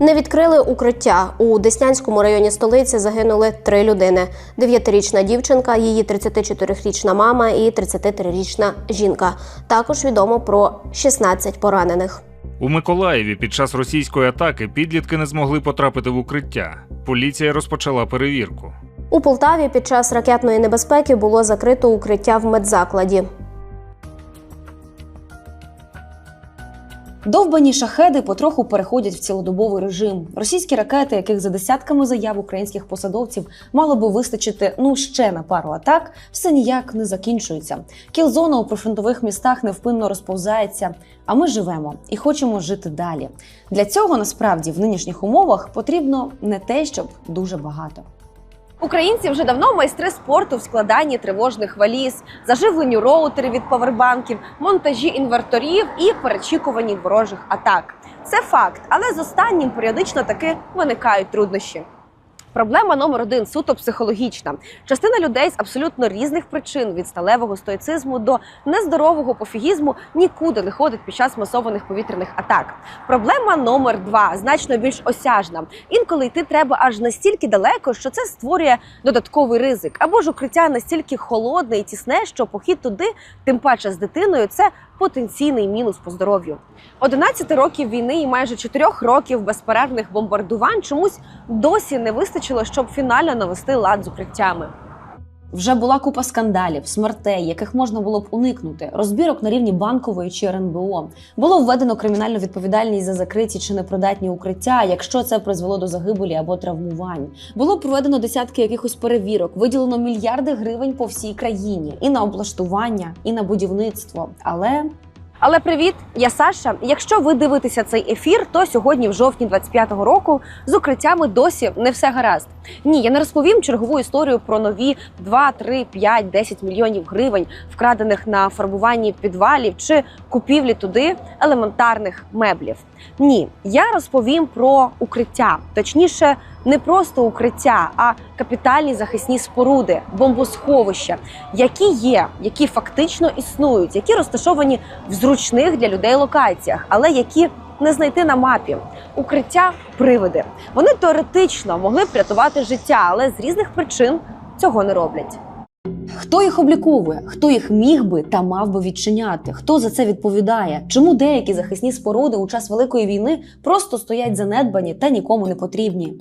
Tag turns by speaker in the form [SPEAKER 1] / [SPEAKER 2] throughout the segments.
[SPEAKER 1] Не відкрили укриття. У Деснянському районі столиці загинули три людини: дев'ятирічна дівчинка, її 34-річна мама і 33-річна жінка. Також відомо про 16 поранених.
[SPEAKER 2] У Миколаєві під час російської атаки підлітки не змогли потрапити в укриття. Поліція розпочала перевірку.
[SPEAKER 1] У Полтаві під час ракетної небезпеки було закрито укриття в медзакладі.
[SPEAKER 3] Довбані шахеди потроху переходять в цілодобовий режим. Російські ракети, яких за десятками заяв українських посадовців мало би вистачити ну ще на пару атак, все ніяк не закінчуються. Кілзона у прифронтових містах невпинно розповзається. А ми живемо і хочемо жити далі. Для цього насправді в нинішніх умовах потрібно не те, щоб дуже багато.
[SPEAKER 4] Українці вже давно майстри спорту в складанні тривожних валіз, заживленню роутерів від павербанків, монтажі інверторів і перечікуванні ворожих атак. Це факт, але з останнім періодично таки виникають труднощі. Проблема номер один суто психологічна. Частина людей з абсолютно різних причин від сталевого стоїцизму до нездорового пофігізму нікуди не ходить під час масованих повітряних атак. Проблема номер два значно більш осяжна. Інколи йти треба аж настільки далеко, що це створює додатковий ризик, або ж укриття настільки холодне і тісне, що похід туди, тим паче з дитиною, це потенційний мінус по здоров'ю. 11 років війни і майже 4 років безперервних бомбардувань чомусь досі не вистачило, щоб фінально навести лад з укриттями.
[SPEAKER 3] Вже була купа скандалів, смертей, яких можна було б уникнути, розбірок на рівні банкової чи РНБО. Було введено кримінальну відповідальність за закриті чи непридатні укриття, якщо це призвело до загибелі або травмувань. Було проведено десятки якихось перевірок, виділено мільярди гривень по всій країні і на облаштування, і на будівництво. Але
[SPEAKER 4] Але привіт, я Саша. Якщо ви дивитеся цей ефір, то сьогодні, в жовтні 25-го року, з укриттями досі не все гаразд. Ні, я не розповім чергову історію про нові 2, 3, 5, 10 мільйонів гривень, вкрадених на фарбуванні підвалів чи купівлі туди елементарних меблів. Ні, я розповім про укриття, точніше, не просто укриття, а капітальні захисні споруди, бомбосховища, які є, які фактично існують, які розташовані в зручних для людей локаціях, але які не знайти на мапі. Укриття привиди. Вони теоретично могли б рятувати життя, але з різних причин цього не роблять.
[SPEAKER 3] Хто їх обліковує? Хто їх міг би та мав би відчиняти? Хто за це відповідає? Чому деякі захисні споруди у час великої війни просто стоять занедбані та нікому не потрібні?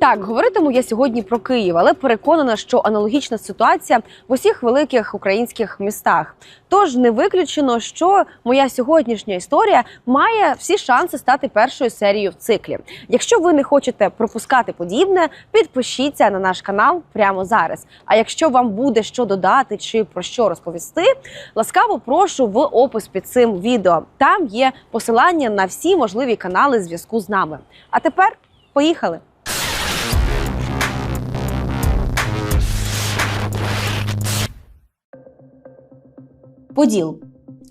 [SPEAKER 4] Так, говоритиму я сьогодні про Київ, але переконана, що аналогічна ситуація в усіх великих українських містах. Тож не виключено, що моя сьогоднішня історія має всі шанси стати першою серією в циклі. Якщо ви не хочете пропускати подібне, підпишіться на наш канал прямо зараз. А якщо вам буде що додати чи про що розповісти, ласкаво прошу в опис під цим відео. Там є посилання на всі можливі канали зв'язку з нами. А тепер поїхали!
[SPEAKER 3] Поділ.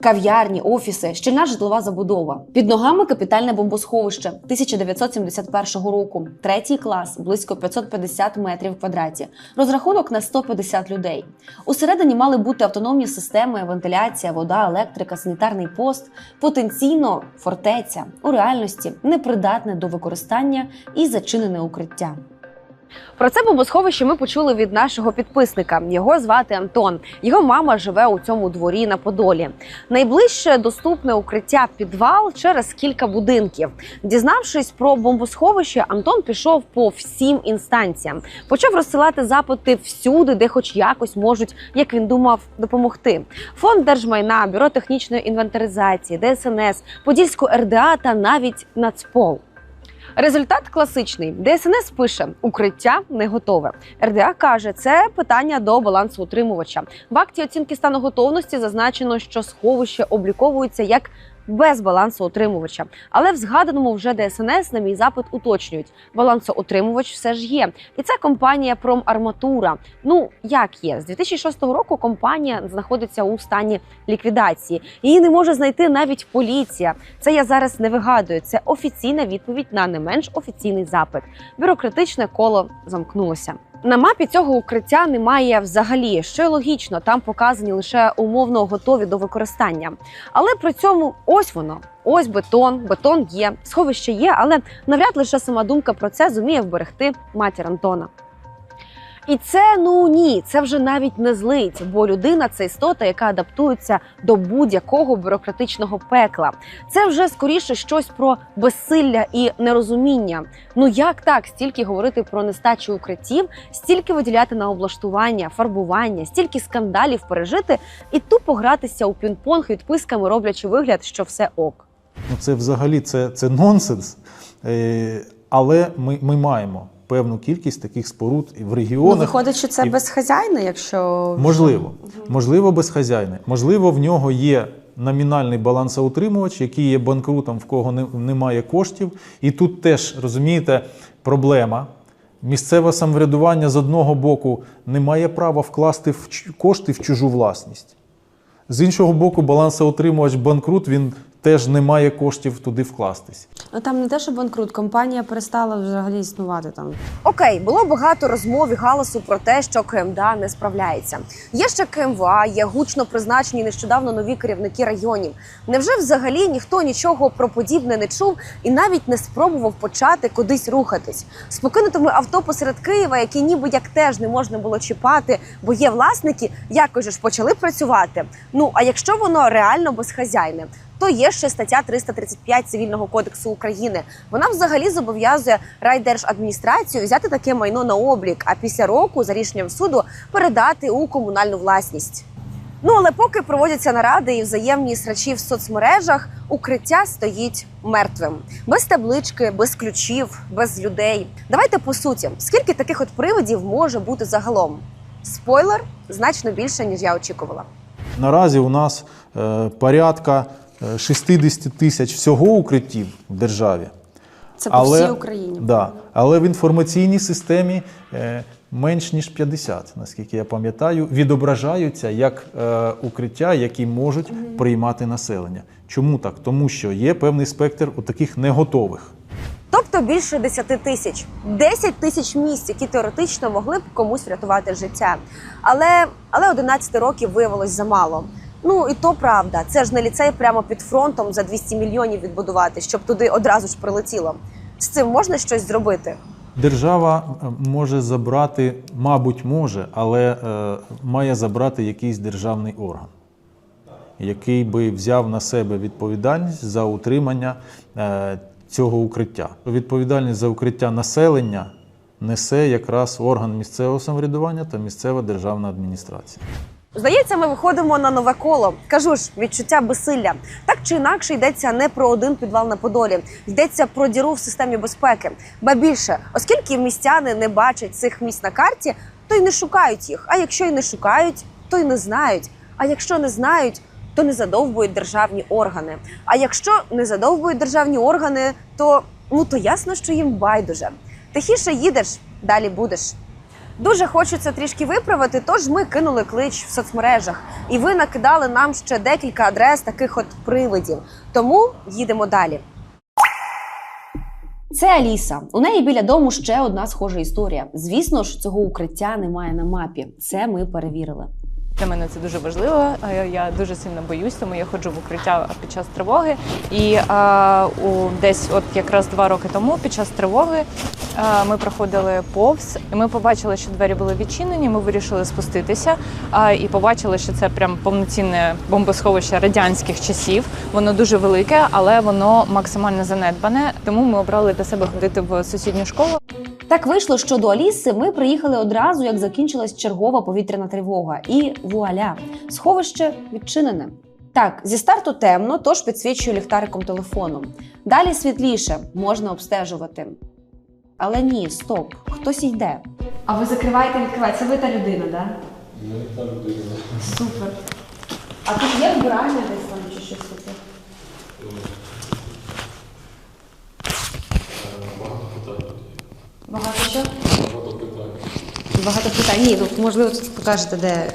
[SPEAKER 3] Кав'ярні, офіси, щільна житлова забудова. Під ногами капітальне бомбосховище 1971 року. Третій клас, близько 550 метрів в квадраті. Розрахунок на 150 людей. Усередині мали бути автономні системи, вентиляція, вода, електрика, санітарний пост. Потенційно фортеця у реальності непридатне до використання і зачинене укриття.
[SPEAKER 4] Про це бомбосховище ми почули від нашого підписника. Його звати Антон. Його мама живе у цьому дворі на Подолі. Найближче доступне укриття підвал через кілька будинків. Дізнавшись про бомбосховище, Антон пішов по всім інстанціям. Почав розсилати запити всюди, де хоч якось можуть, як він думав, допомогти. Фонд держмайна, бюро технічної інвентаризації, ДСНС, Подільську РДА та навіть Нацпол. Результат класичний. ДСНС пише: укриття не готове. РДА каже, це питання до балансу утримувача. В акті оцінки стану готовності зазначено, що сховище обліковується як без балансоутримувача. Але в згаданому вже ДСНС на мій запит уточнюють: балансоутримувач все ж є. І це компанія Промарматура. Ну як є, з 2006 року компанія знаходиться у стані ліквідації. Її не може знайти навіть поліція. Це я зараз не вигадую. Це офіційна відповідь на не менш офіційний запит. Бюрократичне коло замкнулося. На мапі цього укриття немає взагалі, що й логічно, там показані лише умовно готові до використання. Але при цьому ось воно. Ось бетон, бетон є, сховище є, але навряд лише сама думка про це зуміє вберегти матір Антона. І це ну ні, це вже навіть не злить, бо людина це істота, яка адаптується до будь-якого бюрократичного пекла. Це вже скоріше щось про безсилля і нерозуміння. Ну як так стільки говорити про нестачу укриттів, стільки виділяти на облаштування, фарбування, стільки скандалів пережити і тупо гратися у пінг-понг відписками, роблячи вигляд, що все ок.
[SPEAKER 5] Ну, це взагалі це, це нонсенс. Е, але ми, ми маємо певну кількість таких споруд в
[SPEAKER 6] Ну, виходить, що це
[SPEAKER 5] і-
[SPEAKER 6] безхазяйне, якщо
[SPEAKER 5] Можливо, можливо, безхазяйне. Можливо, в нього є номінальний балансоутримувач, який є банкрутом, в кого не- немає коштів. І тут теж розумієте проблема. Місцеве самоврядування з одного боку не має права вкласти в кошти в чужу власність. З іншого боку, балансоутримувач банкрут, він теж не має коштів туди вкластись.
[SPEAKER 6] ну там не те, що банкрут, компанія перестала взагалі існувати там.
[SPEAKER 4] Окей, було багато розмов і галасу про те, що КМДА не справляється. Є ще КМВА, є гучно призначені нещодавно нові керівники районів. Невже взагалі ніхто нічого про подібне не чув і навіть не спробував почати кудись рухатись з покинутими авто посеред Києва, які ніби як теж не можна було чіпати, бо є власники, якось ж почали працювати. Ну а якщо воно реально безхазяйне, то є ще стаття 335 цивільного кодексу України. Вона взагалі зобов'язує райдержадміністрацію взяти таке майно на облік, а після року за рішенням суду передати у комунальну власність. Ну але поки проводяться наради і взаємні срачі в соцмережах, укриття стоїть мертвим, без таблички, без ключів, без людей. Давайте по суті, скільки таких от привидів може бути загалом? Спойлер значно більше ніж я очікувала.
[SPEAKER 5] Наразі у нас е, порядка 60 тисяч всього укриттів в державі.
[SPEAKER 6] Це по всій Україні.
[SPEAKER 5] Да, але в інформаційній системі е, менш ніж 50, наскільки я пам'ятаю, відображаються як е, укриття, які можуть приймати населення. Чому так? Тому що є певний спектр у таких неготових.
[SPEAKER 4] Тобто більше 10 тисяч, 10 тисяч місць, які теоретично могли б комусь врятувати життя. Але, але 11 років виявилось замало. Ну і то правда, це ж не ліцей прямо під фронтом за 200 мільйонів відбудувати, щоб туди одразу ж прилетіло. З цим можна щось зробити.
[SPEAKER 5] Держава е, може забрати, мабуть, може, але е, має забрати якийсь державний орган, який би взяв на себе відповідальність за утримання е, цього укриття. Відповідальність за укриття населення несе якраз орган місцевого самоврядування та місцева державна адміністрація.
[SPEAKER 4] Здається, ми виходимо на нове коло. Кажу ж, відчуття безсилля. Так чи інакше йдеться не про один підвал на Подолі, йдеться про діру в системі безпеки. Ба більше, оскільки містяни не бачать цих місць на карті, то й не шукають їх. А якщо й не шукають, то й не знають. А якщо не знають, то не задовбують державні органи. А якщо не задовбують державні органи, то ну то ясно, що їм байдуже. Тихіше їдеш, далі будеш. Дуже хочеться трішки виправити, тож ми кинули клич в соцмережах, і ви накидали нам ще декілька адрес таких от привидів. Тому їдемо далі.
[SPEAKER 3] Це Аліса. У неї біля дому ще одна схожа історія. Звісно ж, цього укриття немає на мапі. Це ми перевірили.
[SPEAKER 7] Для мене це дуже важливо. Е, Я дуже сильно боюсь, тому я ходжу в укриття під час тривоги. І а, у десь, от якраз два роки тому, під час тривоги, а, ми проходили повз, і ми побачили, що двері були відчинені. Ми вирішили спуститися а, і побачили, що це прям повноцінне бомбосховище радянських часів. Воно дуже велике, але воно максимально занедбане. Тому ми обрали для себе ходити в сусідню школу.
[SPEAKER 3] Так вийшло, що до Аліси ми приїхали одразу, як закінчилась чергова повітряна тривога. І вуаля, сховище відчинене. Так, зі старту темно, тож підсвічую ліхтариком телефону. Далі світліше, можна обстежувати. Але ні, стоп, хтось йде. А ви закриваєте відкриваєте? Це ви та людина, так? Да? Ми та людина. Супер. А тут є вбиральня десь там чи щось таке? Багато що? Багато питань. Багато питань. Ні, ну можливо, тут покажете, де. е,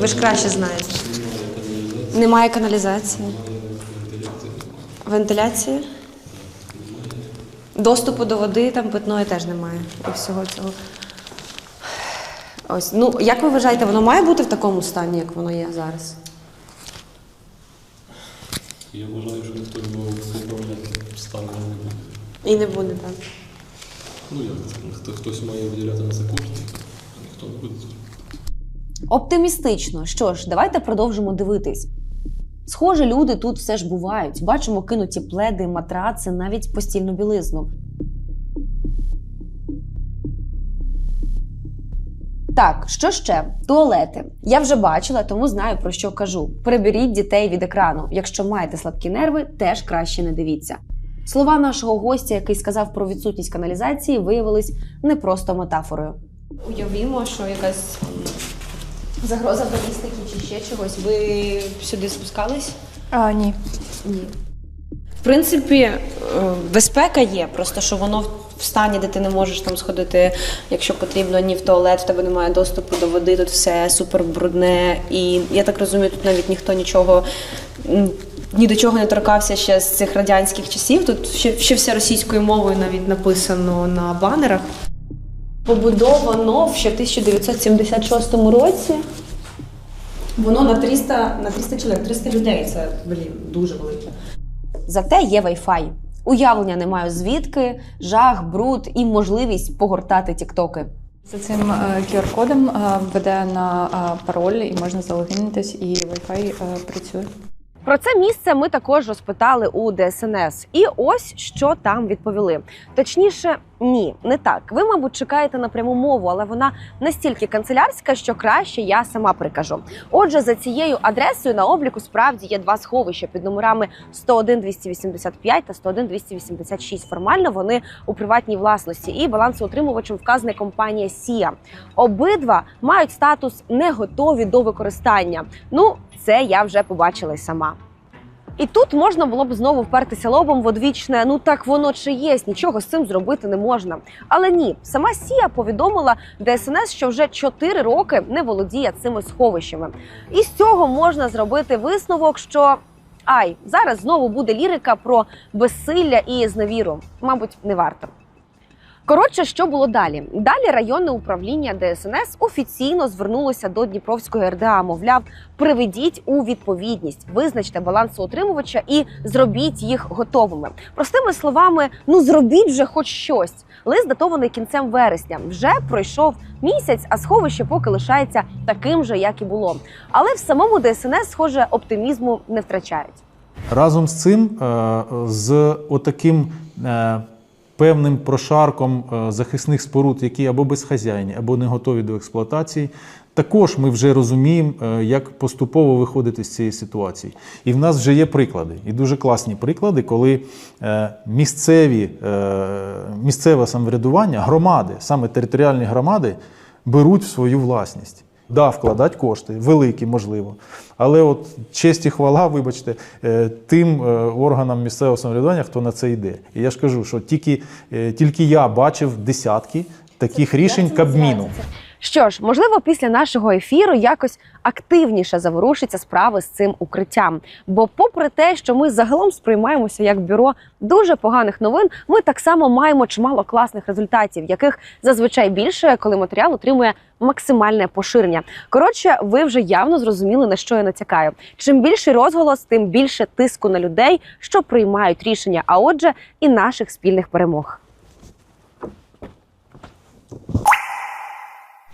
[SPEAKER 3] Ви ж краще знаєте. Немає каналізації. Вентиляції. Доступу до води там питної теж немає. І всього цього.
[SPEAKER 6] Ось, ну як ви вважаєте, воно має бути в такому стані, як воно є зараз?
[SPEAKER 8] Я вважаю, що ніхто його виправляти стану не буде.
[SPEAKER 6] І не буде так.
[SPEAKER 8] Ну як? Хто, хтось має виділяти на це кошти, буде.
[SPEAKER 3] Оптимістично. Що ж, давайте продовжимо дивитись. Схоже, люди тут все ж бувають. Бачимо кинуті пледи, матраци, навіть постільну білизну. Так, що ще? Туалети. Я вже бачила, тому знаю про що кажу. Приберіть дітей від екрану. Якщо маєте слабкі нерви, теж краще не дивіться. Слова нашого гостя, який сказав про відсутність каналізації, виявились не просто метафорою.
[SPEAKER 6] Уявімо, що якась загроза балістики чи ще чогось. Ви сюди спускались?
[SPEAKER 7] А, ні.
[SPEAKER 6] Ні. В принципі, е, безпека є, просто що воно в стані, де ти не можеш там сходити, якщо потрібно, ні в туалет, в тебе немає доступу до води, тут все супер брудне. І я так розумію, тут навіть ніхто нічого. Ні до чого не торкався ще з цих радянських часів. Тут ще, ще все російською мовою навіть написано на банерах. Побудовано ще в 1976 році. Воно на 300, на 300 чоловік, 300 людей. Це, блін, дуже велике.
[SPEAKER 3] Зате є Wi-Fi. Уявлення не маю звідки, жах, бруд і можливість погортати тіктоки.
[SPEAKER 7] За цим е, QR-кодом е, веде на е, пароль і можна залогінитись, і Wi-Fi е, працює.
[SPEAKER 4] Про це місце ми також розпитали у ДСНС. І ось що там відповіли. Точніше, ні, не так. Ви, мабуть, чекаєте на пряму мову, але вона настільки канцелярська, що краще я сама прикажу. Отже, за цією адресою на обліку справді є два сховища під номерами 101 285 та 101 286. Формально вони у приватній власності і балансоутримувачем вказана компанія Сія. Обидва мають статус не готові до використання. Ну, це я вже побачила й сама. І тут можна було б знову впертися лобом в одвічне, ну так воно чи є, нічого з цим зробити не можна. Але ні, сама Сія повідомила ДСНС, що вже 4 роки не володіє цими сховищами. І з цього можна зробити висновок, що ай, зараз знову буде лірика про безсилля і зневіру. Мабуть, не варто. Коротше, що було далі? Далі районне управління ДСНС офіційно звернулося до Дніпровської РДА. Мовляв, приведіть у відповідність, визначте балансоутримувача і зробіть їх готовими. Простими словами, ну зробіть вже хоч щось. Лист датований кінцем вересня. Вже пройшов місяць, а сховище поки лишається таким же, як і було. Але в самому ДСНС, схоже, оптимізму не втрачають.
[SPEAKER 5] Разом з цим, е, з отаким е, певним прошарком е, захисних споруд, які або безхазяйні, або не готові до експлуатації, також ми вже розуміємо, е, як поступово виходити з цієї ситуації. І в нас вже є приклади, і дуже класні приклади, коли е, місцеві, місцеве самоврядування, громади, саме територіальні громади, беруть в свою власність. Да, вкладати кошти, великі, можливо. Але от честь і хвала, вибачте, е, тим е, органам місцевого самоврядування, хто на це йде. І я ж кажу, що тільки, е, тільки я бачив десятки таких рішень Кабміну.
[SPEAKER 4] Що ж, можливо, після нашого ефіру якось активніше заворушиться справи з цим укриттям. Бо, попри те, що ми загалом сприймаємося як бюро дуже поганих новин, ми так само маємо чимало класних результатів, яких зазвичай більше, коли матеріал отримує максимальне поширення. Коротше, ви вже явно зрозуміли на що я натякаю. Чим більший розголос, тим більше тиску на людей, що приймають рішення, а отже, і наших спільних перемог.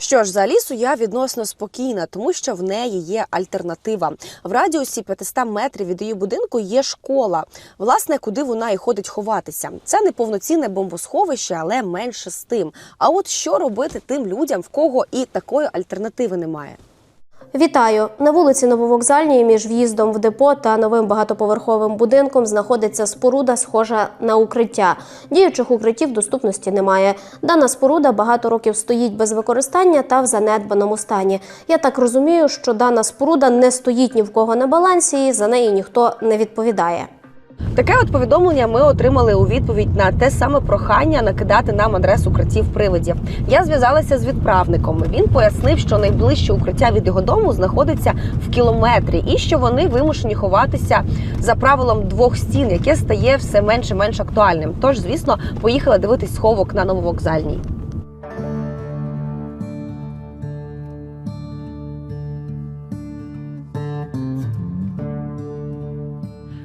[SPEAKER 4] Що ж, за лісу я відносно спокійна, тому що в неї є альтернатива. В радіусі 500 метрів від її будинку є школа, власне, куди вона і ходить ховатися. Це не повноцінне бомбосховище, але менше з тим. А от що робити тим людям, в кого і такої альтернативи немає?
[SPEAKER 1] Вітаю на вулиці Нововокзальній між в'їздом в депо та новим багатоповерховим будинком знаходиться споруда, схожа на укриття. Діючих укриттів доступності немає. Дана споруда багато років стоїть без використання та в занедбаному стані. Я так розумію, що дана споруда не стоїть ні в кого на балансі, і за неї ніхто не відповідає.
[SPEAKER 4] Таке от повідомлення ми отримали у відповідь на те саме прохання накидати нам адресу укриттів привидів. Я зв'язалася з відправником. Він пояснив, що найближче укриття від його дому знаходиться в кілометрі, і що вони вимушені ховатися за правилом двох стін, яке стає все менше менш актуальним. Тож, звісно, поїхала дивитись сховок на нововокзальній.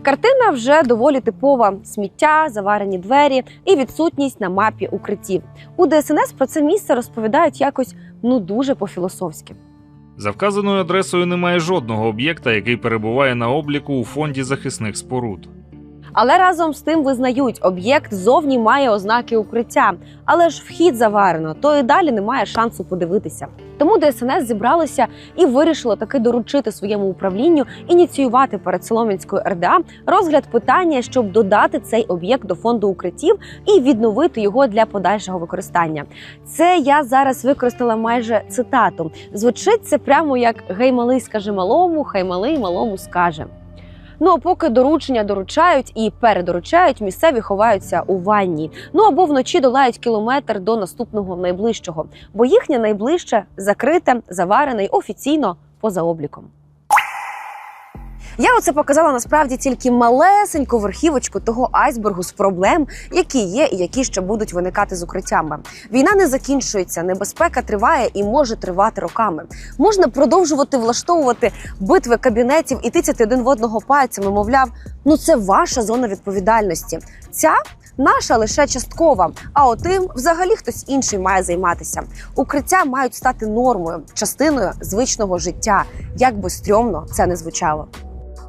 [SPEAKER 4] Картина вже доволі типова: сміття, заварені двері і відсутність на мапі укриттів. У ДСНС про це місце розповідають якось ну дуже по-філософськи.
[SPEAKER 2] За вказаною адресою немає жодного об'єкта, який перебуває на обліку у фонді захисних споруд.
[SPEAKER 4] Але разом з тим визнають, об'єкт зовні має ознаки укриття, але ж вхід заварено, то і далі немає шансу подивитися. Тому ДСНС зібралося і вирішило таки доручити своєму управлінню ініціювати перед Солом'янською РДА розгляд питання, щоб додати цей об'єкт до фонду укриттів і відновити його для подальшого використання. Це я зараз використала майже цитату. Звучить це прямо як гей малий скаже малому, хай малий малому скаже. Ну а поки доручення доручають і передоручають, місцеві ховаються у ванні. Ну або вночі долають кілометр до наступного найближчого, бо їхнє найближче закрите, заварене й офіційно поза обліком. Я оце показала насправді тільки малесеньку верхівочку того айсбергу з проблем, які є і які ще будуть виникати з укриттями. Війна не закінчується, небезпека триває і може тривати роками. Можна продовжувати влаштовувати битви кабінетів і тицяти один в одного пальцями. Мовляв, ну це ваша зона відповідальності. Ця наша лише часткова. А отим взагалі хтось інший має займатися. Укриття мають стати нормою, частиною звичного життя. Як би стрьомно це не звучало.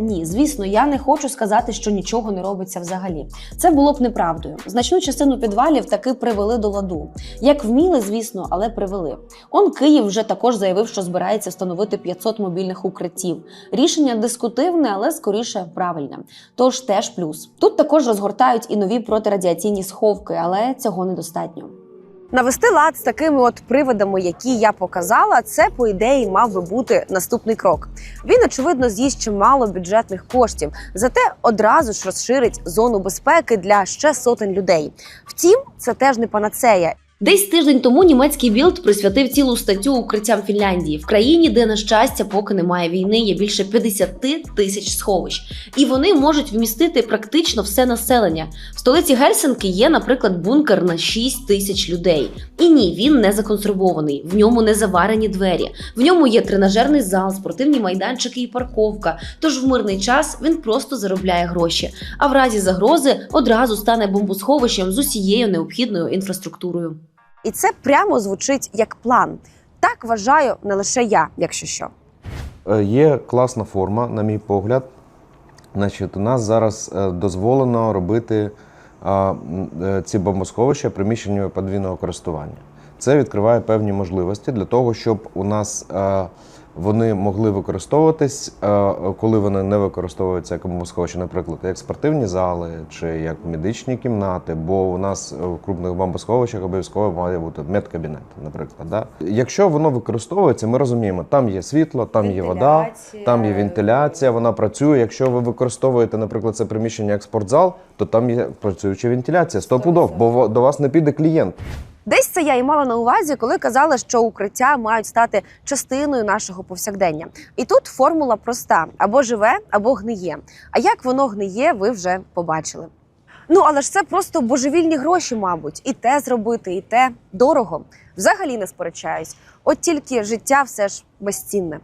[SPEAKER 3] Ні, звісно, я не хочу сказати, що нічого не робиться взагалі. Це було б неправдою. Значну частину підвалів таки привели до ладу. Як вміли, звісно, але привели. Он Київ вже також заявив, що збирається встановити 500 мобільних укриттів. Рішення дискутивне, але скоріше правильне. Тож теж плюс. Тут також розгортають і нові протирадіаційні сховки, але цього недостатньо.
[SPEAKER 4] Навести лад з такими от приводами, які я показала, це по ідеї мав би бути наступний крок. Він очевидно з'їсть чимало бюджетних коштів, зате одразу ж розширить зону безпеки для ще сотень людей. Втім, це теж не панацея.
[SPEAKER 3] Десь тиждень тому німецький білд присвятив цілу статтю укриттям Фінляндії в країні, де на щастя, поки немає війни, є більше 50 тисяч сховищ, і вони можуть вмістити практично все населення. В столиці Гельсинки є, наприклад, бункер на 6 тисяч людей. І ні, він не законсервований, в ньому не заварені двері, в ньому є тренажерний зал, спортивні майданчики і парковка. Тож в мирний час він просто заробляє гроші. А в разі загрози одразу стане бомбосховищем з усією необхідною інфраструктурою.
[SPEAKER 4] І це прямо звучить як план. Так вважаю не лише я, якщо що.
[SPEAKER 9] Е, Є класна форма, на мій погляд. Значить, у нас зараз е, дозволено робити е, ці бомбосховища приміщеннями подвійного користування. Це відкриває певні можливості для того, щоб у нас вони могли використовуватись, е, коли вони не використовуються як бомбосховища, наприклад, як спортивні зали чи як медичні кімнати, бо у нас в крупних бомбосховищах обов'язково має бути медкабінет, наприклад. Да? Якщо воно використовується, ми розуміємо, там є світло, там є вода, там є вентиляція, вона працює. Якщо ви використовуєте, наприклад, це приміщення як спортзал, то там є працююча вентиляція, стопудов, бо до вас не піде клієнт.
[SPEAKER 4] Десь це я і мала на увазі, коли казала, що укриття мають стати частиною нашого повсякдення. І тут формула проста: або живе, або гниє. А як воно гниє, ви вже побачили. Ну але ж це просто божевільні гроші, мабуть, і те зробити, і те дорого. Взагалі не сперечаюсь. От тільки життя все ж безцінне.